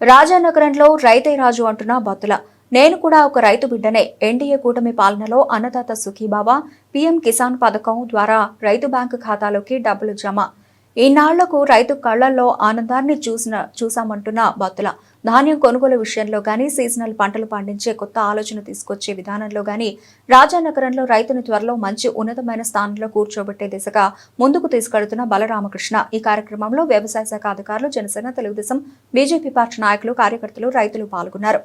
రాజానగరంలో రైతే రాజు అంటున్న బతుల. నేను కూడా ఒక రైతు బిడ్డనే. ఎన్డీఏ కూటమి పాలనలో అన్నదాత సుఖీబాబా పీఎం కిసాన్ పథకం ద్వారా రైతు బ్యాంకు ఖాతాలోకి డబ్బులు జమ. ఈనాళ్ళకు రైతు కళ్ళలో ఆనందాన్ని చూసిన చూసామంటున్న బత్తుల ధాన్యం కొనుగోలు విషయంలో కానీ సీజనల్ పంటలు పండించే కొత్త ఆలోచన తీసుకొచ్చే విధానంలో కానీ రాజానగరంలో రైతుని త్వరలో మంచి ఉన్నతమైన స్థానంలో కూర్చోబెట్టే దిశగా ముందుకు తీసుకెడుతున్న బలరామకృష్ణ. ఈ కార్యక్రమంలో వ్యవసాయ శాఖ అధికారులు జనసేన తెలుగుదేశం బీజేపీ పార్టీ నాయకులు కార్యకర్తలు రైతులు పాల్గొన్నారు.